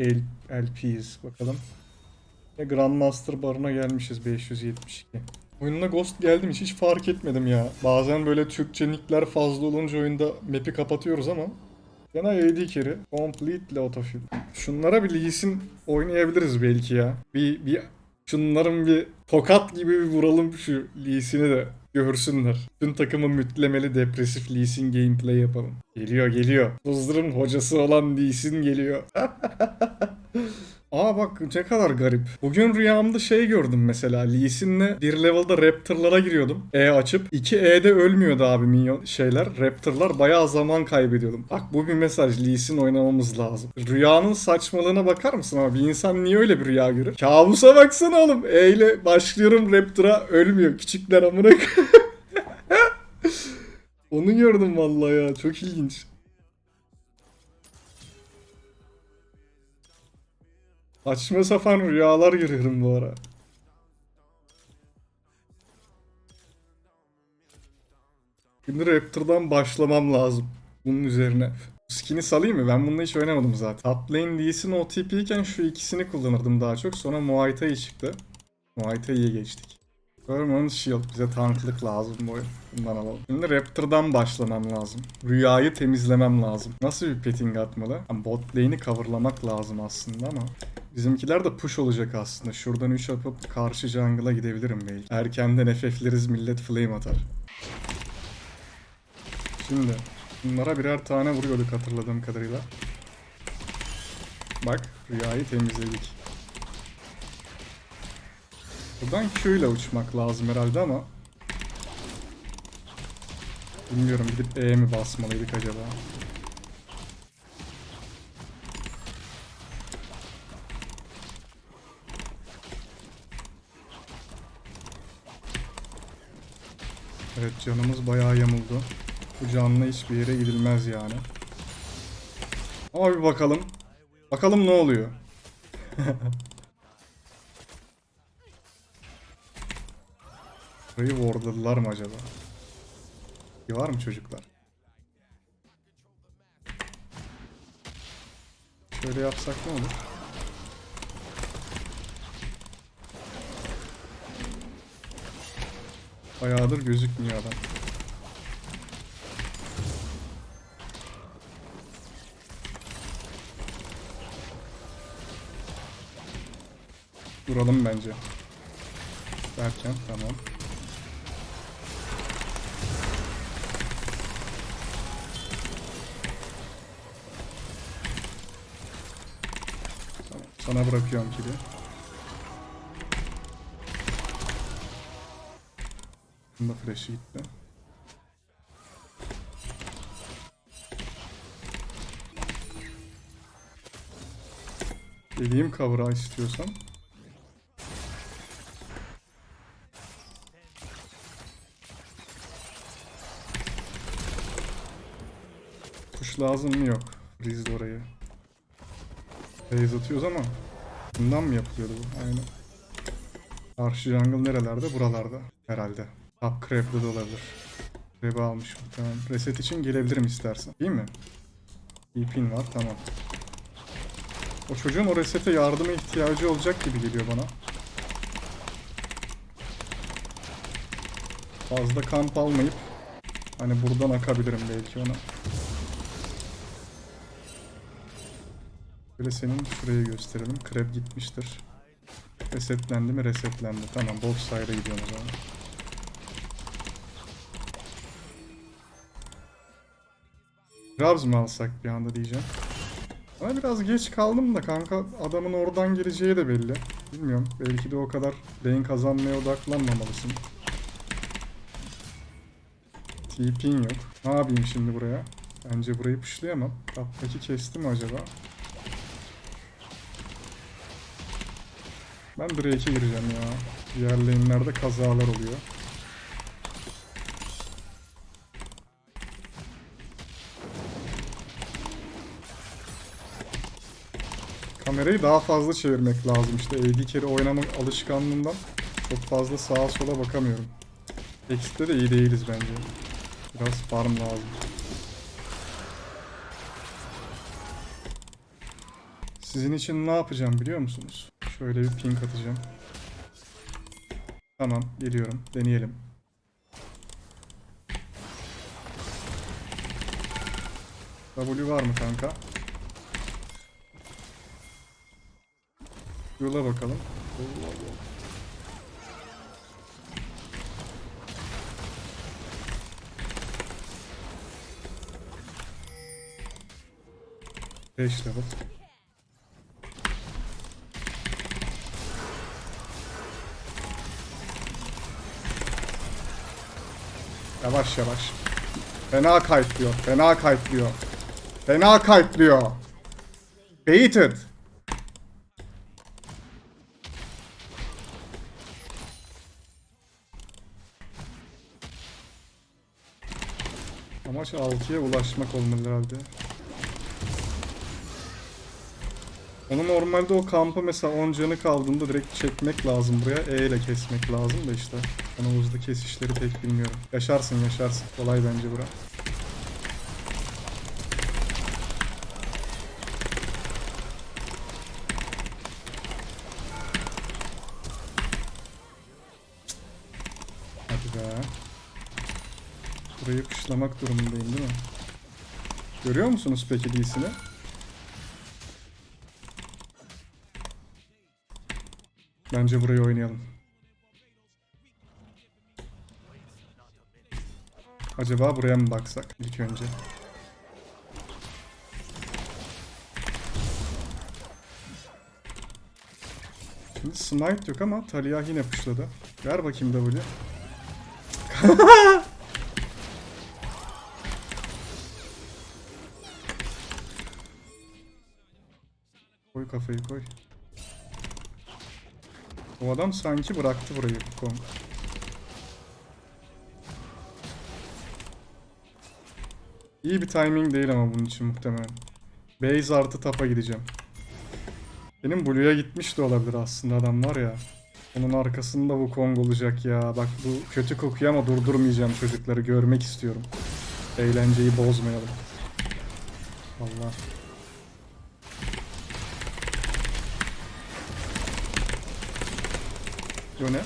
L LP'yiz bakalım. Ve Grandmaster barına gelmişiz 572. Oyununa Ghost geldi mi hiç, hiç fark etmedim ya. Bazen böyle Türkçe nickler fazla olunca oyunda map'i kapatıyoruz ama Fena AD carry. Completely autofill. Şunlara bir Lee Sin oynayabiliriz belki ya. Bir, bir şunların bir tokat gibi bir vuralım şu Lee Sin'i de görsünler. Tüm takımı mütlemeli depresif Lee Sin gameplay yapalım. Geliyor geliyor. Buzların hocası olan Lee Sin geliyor. Aa bak ne kadar garip. Bugün rüyamda şey gördüm mesela. Lee Sin'le bir level'da Raptor'lara giriyordum. E açıp. 2 E'de ölmüyordu abi minyon şeyler. Raptor'lar bayağı zaman kaybediyordum. Bak bu bir mesaj. Lee Sin oynamamız lazım. Rüyanın saçmalığına bakar mısın ama bir insan niye öyle bir rüya görür? Kabusa baksana oğlum. E ile başlıyorum Raptor'a ölmüyor. Küçükler amına. Onu gördüm vallahi ya. Çok ilginç. Saçma sapan rüyalar görüyorum bu ara. Şimdi Raptor'dan başlamam lazım. Bunun üzerine. Skin'i salayım mı? Ben bununla hiç oynamadım zaten. Top lane Lee'sin OTP iken şu ikisini kullanırdım daha çok. Sonra Muay Thai çıktı. Muay Thai'ye geçtik. Permanent Shield. Bize tanklık lazım bu oyun. Bundan alalım. Şimdi Raptor'dan başlamam lazım. Rüyayı temizlemem lazım. Nasıl bir petting atmalı? Yani bot lane'i coverlamak lazım aslında ama. Bizimkiler de push olacak aslında. Şuradan 3 yapıp karşı jungle'a gidebilirim belki. Erkenden FF'leriz millet flame atar. Şimdi bunlara birer tane vuruyorduk hatırladığım kadarıyla. Bak rüyayı temizledik. Buradan Q uçmak lazım herhalde ama Bilmiyorum gidip E mi basmalıydık acaba? Evet canımız bayağı yamuldu. Bu canlı hiçbir yere gidilmez yani. Ama bir bakalım. Bakalım ne oluyor. Burayı wardladılar mı acaba? Bir var mı çocuklar? Şöyle yapsak ne olur? Bayağıdır gözükmüyor adam. Duralım bence. Derken tamam. Sana bırakıyorum kili. Bunda flash'ı gitti. Geleyim cover'a istiyorsan. Kuş lazım mı yok. Freeze orayı. Base atıyoruz ama bundan mı yapılıyordu bu? Aynen. Karşı jungle nerelerde? Buralarda. Herhalde. Top Crab'de de olabilir. Crab'ı almışım. Tamam. Reset için gelebilirim istersen. Değil mi? İpin var. Tamam. O çocuğun o resete yardıma ihtiyacı olacak gibi geliyor bana. Fazla kamp almayıp hani buradan akabilirim belki ona. Böyle senin şurayı gösterelim. Krep gitmiştir. Resetlendi mi? Resetlendi. Tamam. Bot side'a gidiyorum o zaman. Rabs mı alsak bir anda diyeceğim. Ama biraz geç kaldım da kanka adamın oradan geleceği de belli. Bilmiyorum. Belki de o kadar lane kazanmaya odaklanmamalısın. TP'in yok. Ne yapayım şimdi buraya? Bence burayı pushlayamam. Taptaki kesti mi acaba? Ben Drake'e gireceğim ya. Diğer lane'lerde kazalar oluyor. Kamerayı daha fazla çevirmek lazım işte AD carry oynama alışkanlığından çok fazla sağa sola bakamıyorum. X'te de iyi değiliz bence. Biraz farm lazım. Sizin için ne yapacağım biliyor musunuz? Şöyle bir ping atacağım. Tamam geliyorum. Deneyelim. W var mı kanka? Yola bakalım. Beş level. Yavaş yavaş. Fena kayıtlıyor. Fena kayıtlıyor. Fena kayıtlıyor. Baited. Amaç 6'ya ulaşmak olmalı herhalde. Onu normalde o kampı mesela 10 canı kaldığında direkt çekmek lazım buraya. E ile kesmek lazım da işte. Ben o hızlı kesişleri pek bilmiyorum. Yaşarsın yaşarsın. Kolay bence bura. Kışlamak durumundayım değil mi? Görüyor musunuz peki Lee'sini? Bence burayı oynayalım. Acaba buraya mı baksak ilk önce? Şimdi smite yok ama Talia yine pushladı. Ver bakayım W. kafayı koy. O adam sanki bıraktı burayı bu Kong. İyi bir timing değil ama bunun için muhtemelen. Base artı tapa gideceğim. Benim Blue'ya gitmiş de olabilir aslında adam var ya. Onun arkasında bu Kong olacak ya. Bak bu kötü kokuyor ama durdurmayacağım çocukları. Görmek istiyorum. Eğlenceyi bozmayalım. Allah. Bu ne?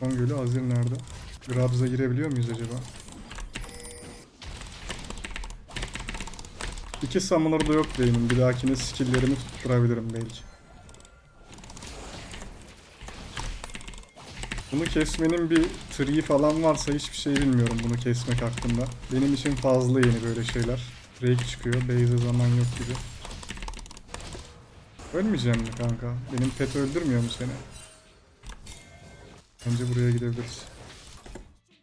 Son gölü Azir nerede? Grabs'a girebiliyor muyuz acaba? İki summoner da yok benim. Bir dahakine skill'lerimi tutturabilirim belki. Bunu kesmenin bir tree falan varsa hiçbir şey bilmiyorum bunu kesmek hakkında. Benim için fazla yeni böyle şeyler. Drake çıkıyor. Base'e zaman yok gibi. Ölmeyeceğim mi kanka? Benim pet öldürmüyor mu seni? Bence buraya gidebiliriz.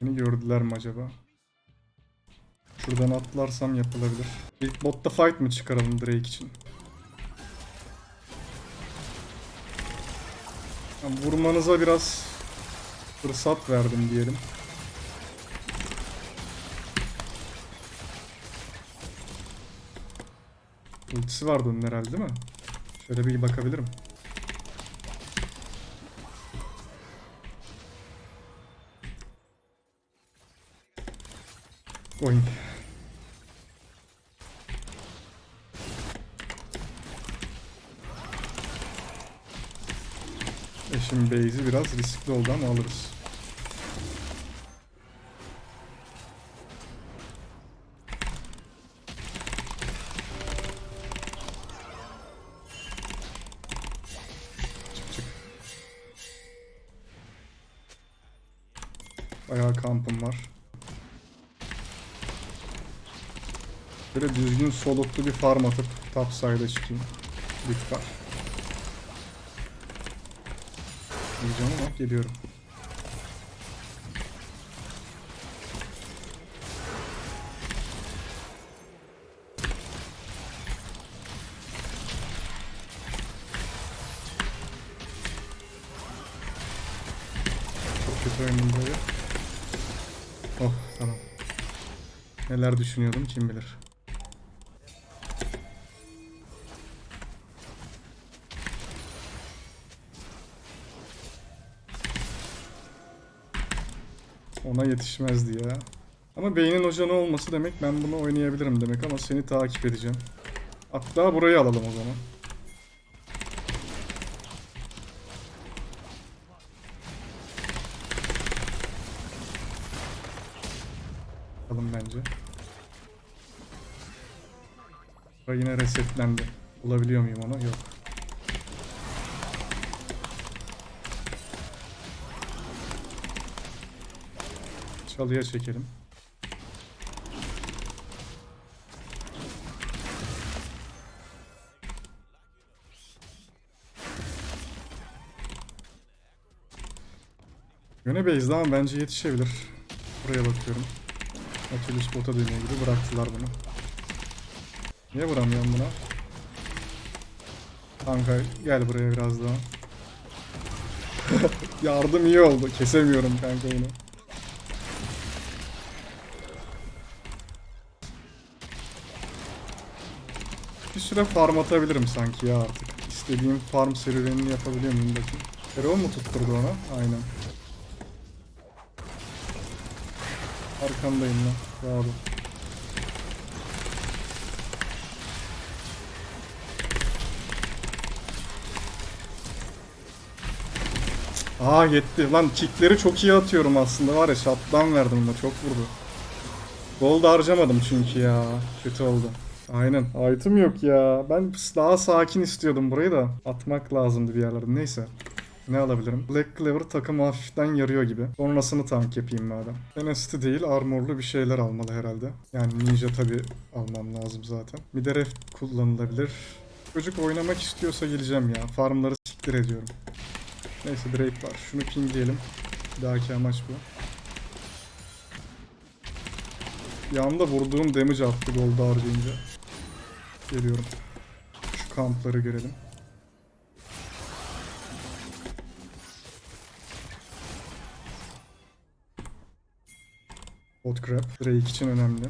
Beni gördüler mi acaba? Şuradan atlarsam yapılabilir. İlk botta fight mı çıkaralım Drake için? Ya vurmanıza biraz fırsat verdim diyelim. Ultisi vardı onun herhalde değil mi? Şöyle bir bakabilirim. Oyun. Şimdi base'i biraz riskli oldu ama alırız. Çık çık. Bayağı kampım var. Böyle düzgün soluklu bir farm atıp topside'a çıkayım. Lütfen. Diyeceğim ama geliyorum. Çok kötü oynadım böyle. Oh tamam. Neler düşünüyordum kim bilir. Ona yetişmezdi ya. Ama beynin hocanı olması demek ben bunu oynayabilirim demek ama seni takip edeceğim. Hatta burayı alalım o zaman. Alalım bence. Bura yine resetlendi. Bulabiliyor muyum onu? Yok. Çalıya çekelim. Yöne base'de ama bence yetişebilir. Buraya bakıyorum. Nautilus bota dönüyor gibi bıraktılar bunu. Niye vuramıyorum buna? Kanka gel buraya biraz daha. Yardım iyi oldu. Kesemiyorum kanka bunu. Süre farm atabilirim sanki ya artık. İstediğim farm serüvenini yapabiliyor muyum bakayım. Hero mu tutturdu ona? Aynen. Arkandayım lan. Bravo. Aa yetti. Lan kickleri çok iyi atıyorum aslında var ya shotdown verdim buna çok vurdu. Gold harcamadım çünkü ya. Kötü oldu. Aynen. Item yok ya. Ben daha sakin istiyordum burayı da. Atmak lazımdı bir yerlerde. Neyse. Ne alabilirim? Black Clover takımı hafiften yarıyor gibi. Sonrasını tank yapayım madem. Tenacity değil armorlu bir şeyler almalı herhalde. Yani ninja tabi almam lazım zaten. Bir de ref kullanılabilir. Çocuk oynamak istiyorsa geleceğim ya. Farmları siktir ediyorum. Neyse Drake var. Şunu pingleyelim. Bir dahaki amaç bu. Anda vurduğum damage attı gold harcayınca. Geliyorum. Şu kampları görelim. Hot crab. Drake için önemli.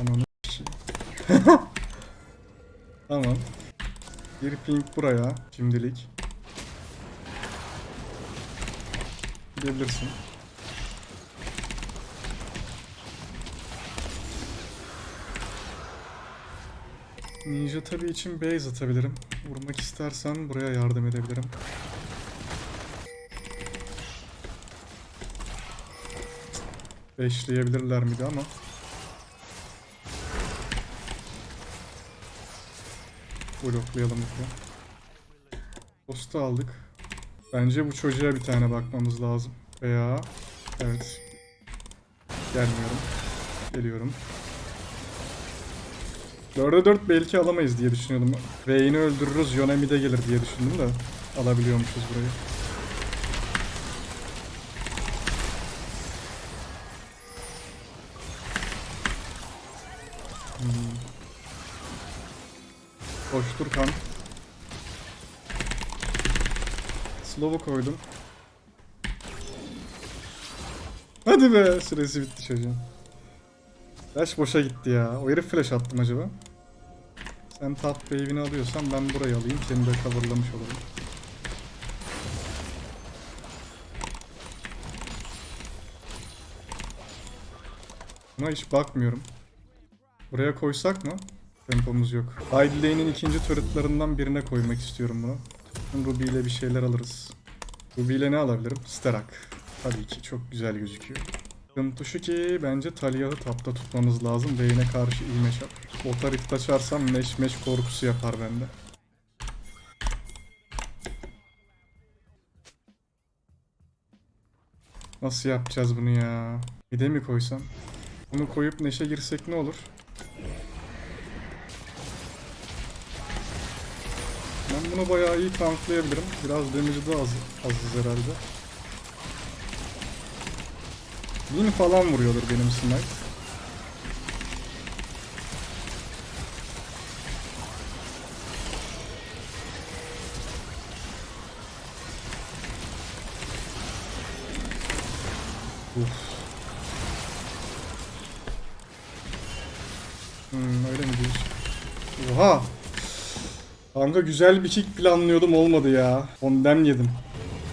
Ananı. Tamam. Bir ping buraya şimdilik. Gidebilirsin. Ninja tabi için base atabilirim. Vurmak istersen buraya yardım edebilirim. Beşleyebilirler miydi ama. Bloklayalım lütfen. Posta aldık. Bence bu çocuğa bir tane bakmamız lazım. Veya... Evet. Gelmiyorum. Geliyorum. 4'e 4 belki alamayız diye düşünüyordum. Vayne'i öldürürüz, Yonemi de gelir diye düşündüm de. Alabiliyormuşuz burayı. Hmm. Koştur kan. Slow'u koydum. Hadi be süresi bitti çocuğun. Flash boşa gitti ya. O herif flash attım acaba. Sen top wave'ini alıyorsan ben burayı alayım. Seni de coverlamış olurum. Buna hiç bakmıyorum. Buraya koysak mı? Tempomuz yok. Lane'in ikinci turretlarından birine koymak istiyorum bunu. Ruby ile bir şeyler alırız. Ruby ile ne alabilirim? Sterak. Tabii ki çok güzel gözüküyor. Sıkıntı şu ki bence Taliyah'ı tapta tutmamız lazım. Vayne'e karşı iyi matchup. Bota rift açarsam meş meş korkusu yapar bende. Nasıl yapacağız bunu ya? Bir de mi koysam? Bunu koyup neşe girsek ne olur? Ben bunu bayağı iyi tanklayabilirim. Biraz damage'ı da az, azız herhalde. Bin falan vuruyordur benim smite. Uf. Hmm, öyle mi diyorsun? Oha! Kanka güzel bir kick planlıyordum olmadı ya. Ondem yedim.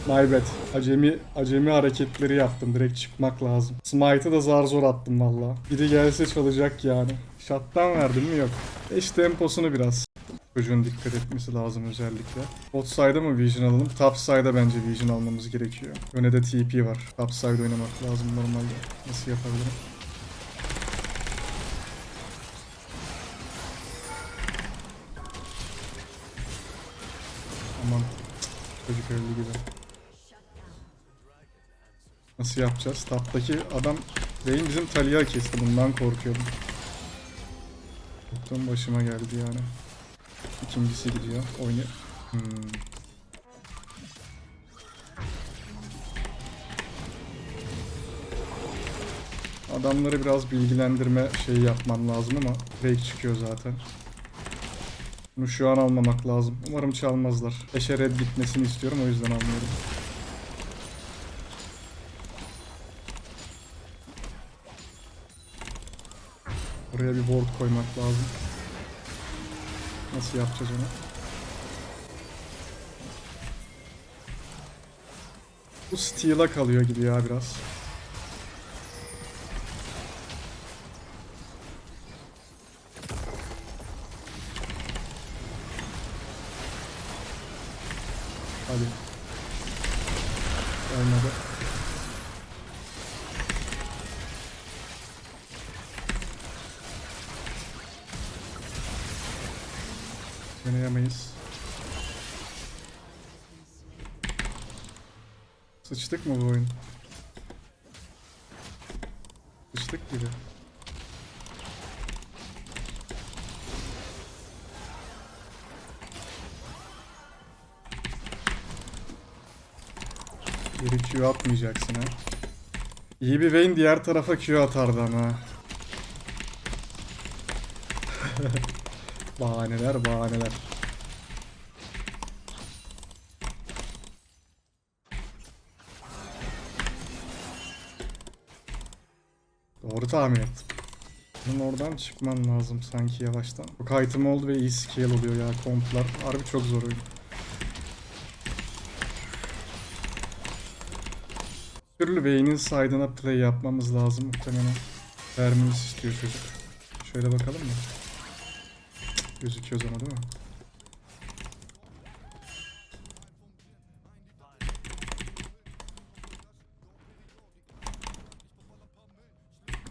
My bad. Acemi, acemi hareketleri yaptım. Direkt çıkmak lazım. Smite'ı da zar zor attım valla. Biri gelse çalacak yani. Shutdown verdim mi yok. 5 temposunu biraz. Çocuğun dikkat etmesi lazım özellikle. Bot side'a mı vision alalım? Top side'a bence vision almamız gerekiyor. Öne de TP var. Top side oynamak lazım normalde. Nasıl yapabilirim? Aman. Çocuk öldü gibi. Nasıl yapacağız? Taptaki adam Vayne bizim Talia kesti. Bundan korkuyordum. Korktuğum başıma geldi yani. İkincisi gidiyor. Oyna. Hmm. Adamları biraz bilgilendirme şeyi yapmam lazım ama break çıkıyor zaten. Bunu şu an almamak lazım. Umarım çalmazlar. Eşe red gitmesini istiyorum o yüzden almıyorum. Buraya bir ward koymak lazım. Nasıl yapacağız onu? Bu steal'a kalıyor gibi ya biraz. Geri Q atmayacaksın ha. İyi bir Vayne diğer tarafa Q atardı ama. bahaneler bahaneler. Doğru tahmin ettim. Bunun oradan çıkman lazım sanki yavaştan. Çok item oldu ve iyi scale oluyor ya komplar. Harbi çok zor oyun. Türlü Vayne'in side'ına play yapmamız lazım muhtemelen. Vermemiz istiyor çocuk. Şöyle bakalım mı? Gözüküyor ama değil mi?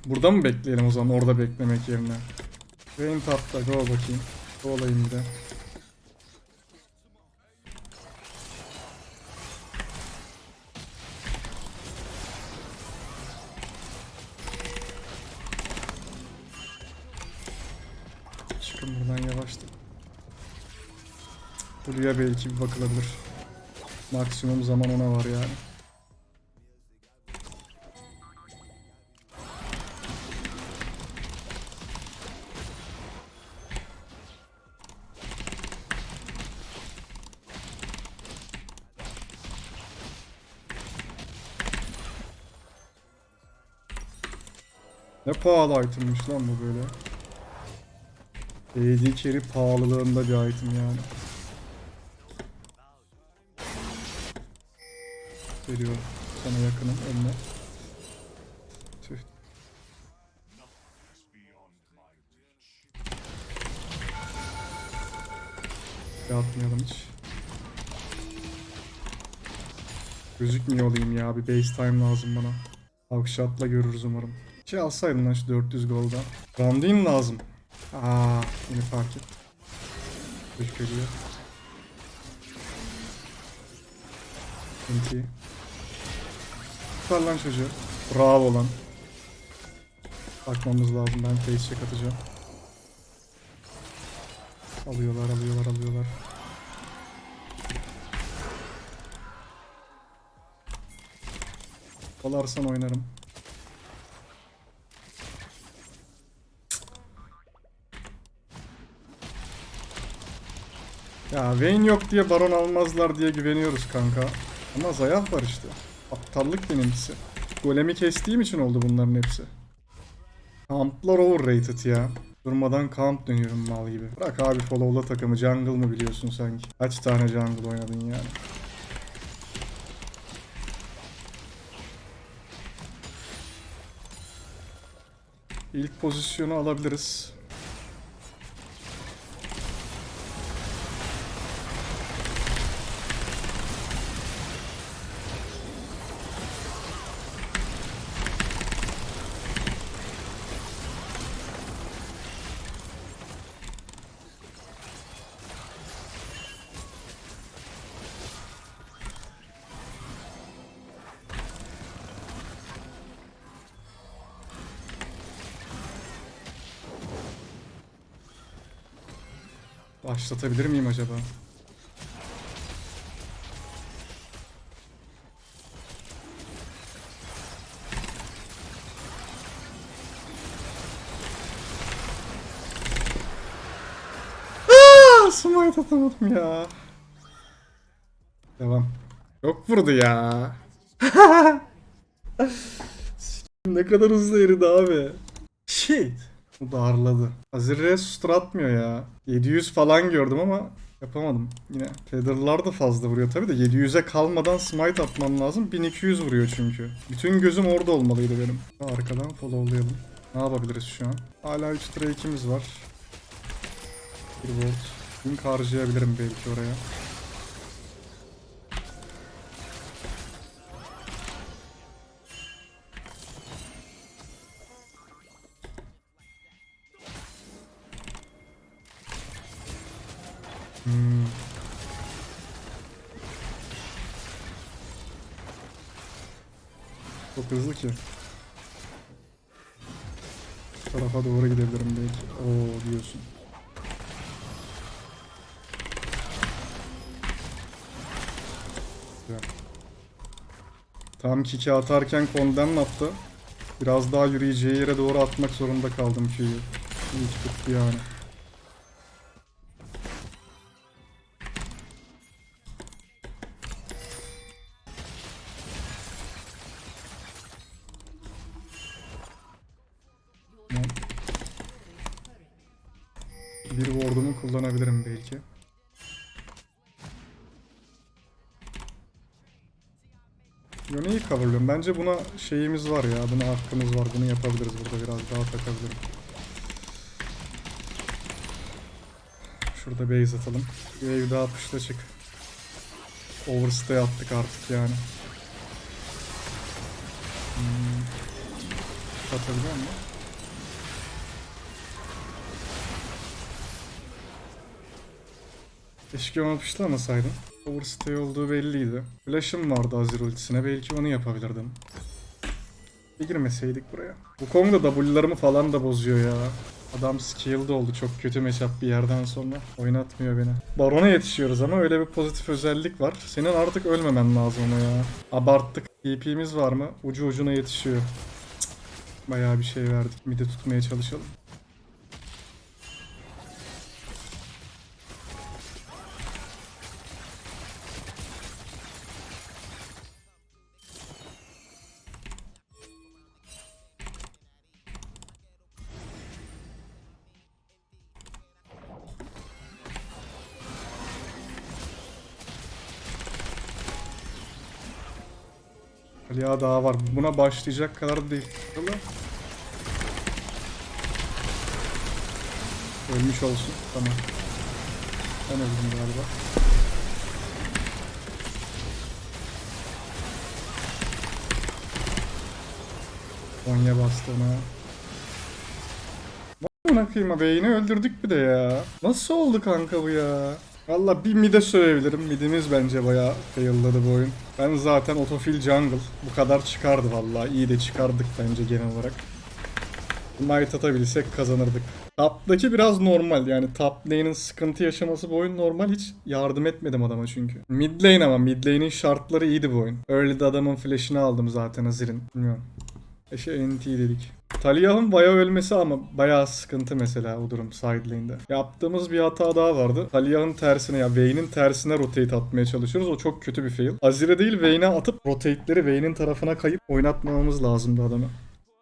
Burada mı bekleyelim o zaman orada beklemek yerine? Vayne tapta go bakayım. Go olayım bir de. Belki bir bakılabilir. Maksimum zaman ona var yani. Ne pahalı itemmiş lan bu böyle. AD carry pahalılığında bir item yani. Veriyorum. Sana yakınım önüne. Tüh. Yapmayalım hiç. Gözükmüyor olayım ya. Bir base time lazım bana. Avkşatla görürüz umarım. Şey alsaydın lan şu 400 golda. Randin lazım. Aa, yeni fark et. Çocuk ölüyor. Inti. Tutar lan çocuğu. Bravo lan. Bakmamız lazım. Ben face check atacağım. Alıyorlar, alıyorlar, alıyorlar. Kolarsan oynarım. Ya Vayne yok diye Baron almazlar diye güveniyoruz kanka. Ama Zayah var işte. Aptallık benimkisi. Golemi kestiğim için oldu bunların hepsi. Kamplar overrated ya. Durmadan kamp dönüyorum mal gibi. Bırak abi follow'la takımı. Jungle mı biliyorsun sanki? Kaç tane jungle oynadın yani? İlk pozisyonu alabiliriz. Başlatabilir miyim acaba? Smite atamadım ya. Devam. Çok vurdu ya. ne kadar hızlı eridi abi. Shit. Bu darladı. Azir sustur atmıyor ya. 700 falan gördüm ama yapamadım. Yine Feather'lar da fazla vuruyor tabi de 700'e kalmadan smite atmam lazım. 1200 vuruyor çünkü. Bütün gözüm orada olmalıydı benim. Arkadan followlayalım. Ne yapabiliriz şu an? Hala 3 trake'imiz var. Bir volt. Link harcayabilirim belki oraya. Hmm. Çok hızlı ki. Tarafa doğru gidebilirim belki. Oo diyorsun. Tam kiki atarken konden attı. Biraz daha yürüyeceği yere doğru atmak zorunda kaldım Q'yu. İyi tuttu yani. Yöne iyi coverlıyorum. Bence buna şeyimiz var ya. Buna hakkımız var. Bunu yapabiliriz burada biraz daha takabilirim. Şurada base atalım. Wave daha pushla çık. Overstay attık artık yani. Hmm. Atabiliyor muyum? Keşke onu pışlamasaydım. Overstay olduğu belliydi. Flash'ım vardı Azir ultisine. Belki onu yapabilirdim. Bir girmeseydik buraya. Bu Kong da W'larımı falan da bozuyor ya. Adam skilled oldu çok kötü matchup bir yerden sonra. Oynatmıyor beni. Baron'a yetişiyoruz ama öyle bir pozitif özellik var. Senin artık ölmemen lazım ona ya. Abarttık. TP'miz var mı? Ucu ucuna yetişiyor. Cık. Bayağı bir şey verdik. Midi tutmaya çalışalım. Ya daha var. Buna başlayacak kadar değil. Ölmüş olsun. Tamam. Ben öldüm galiba. Konya bastı ona. Bana kıyma beyni öldürdük bir de ya. Nasıl oldu kanka bu ya? Valla bir mide söyleyebilirim. Midimiz bence bayağı failladı bu oyun. Ben zaten otofil jungle. Bu kadar çıkardı valla. İyi de çıkardık bence genel olarak. Might atabilsek kazanırdık. Top'taki biraz normal yani top lane'in sıkıntı yaşaması bu oyun normal hiç yardım etmedim adama çünkü. Mid lane ama mid lane'in şartları iyiydi bu oyun. Early'de adamın flash'ını aldım zaten Azir'in. Bilmiyorum. Eşe NT dedik. Taliyah'ın bayağı ölmesi ama bayağı sıkıntı mesela o durum side. Yaptığımız bir hata daha vardı. Taliyah'ın tersine ya Vayne'in tersine rotate atmaya çalışıyoruz. O çok kötü bir fail. Azir'e değil Vayne'e atıp rotate'leri Vayne'in tarafına kayıp oynatmamamız lazımdı adamı.